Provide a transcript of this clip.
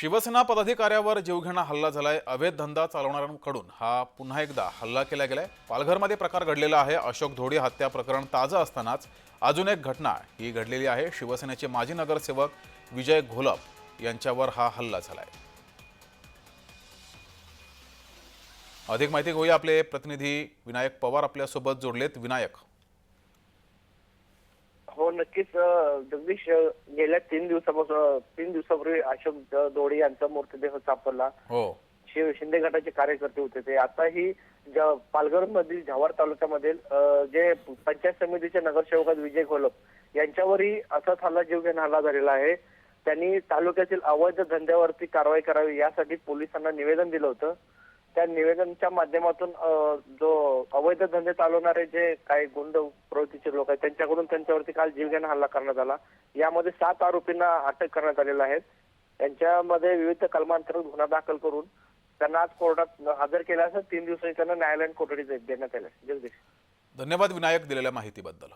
शिवसेना पदाधिकाऱ्यावर जीवघेणा हल्ला झालाय. अवैध धंदा चालवणाऱ्यांकडून हा पुन्हा एकदा हल्ला केला गेलाय. पालघरमध्ये प्रकार घडलेला आहे. अशोक धोडी हत्या प्रकरण ताजं असतानाच अजून एक घटना ही घडलेली आहे. शिवसेनेचे माजी नगरसेवक विजय घोलप यांच्यावर हा हल्ला झालाय. अधिक माहिती घेऊया आपले प्रतिनिधी विनायक पवार आपल्यासोबत जोडलेत. विनायक हो नक्कीच जगदीश गेल्या तीन दिवसापासून तीन दिवसापूर्वी अशोक दोडे यांचा मृतदेह सापडला. हो. शिव शिंदे गटाचे कार्यकर्ते होते ते. आताही पालघर मधील जव्हार तालुक्यामधील जे पंचायत समितीचे नगरसेवक विजय घोलप यांच्यावरही असाच हल्ला जीवघेणा हल्ला झालेला आहे. त्यांनी तालुक्यातील अवैध धंद्यावरती कारवाई करावी यासाठी पोलिसांना निवेदन दिलं होतं. त्या निवेदनच्या माध्यमातून जो अवैध धंदे चालवणारे जे काही गुंड प्रवृत्तीचे लोक आहेत त्यांच्याकडून त्यांच्यावरती काल जीवघेणा हल्ला करण्यात आला. यामध्ये सात आरोपींना अटक करण्यात आलेला आहे त्यांच्यामध्ये विविध कलमांतर्गत गुन्हा दाखल करून त्यांना आज कोर्टात हजर केल्यास तीन दिवसांनी त्यांना न्यायालयीन कोठडी देण्यात आली जगदीश. धन्यवाद विनायक दिलेल्या माहितीबद्दल.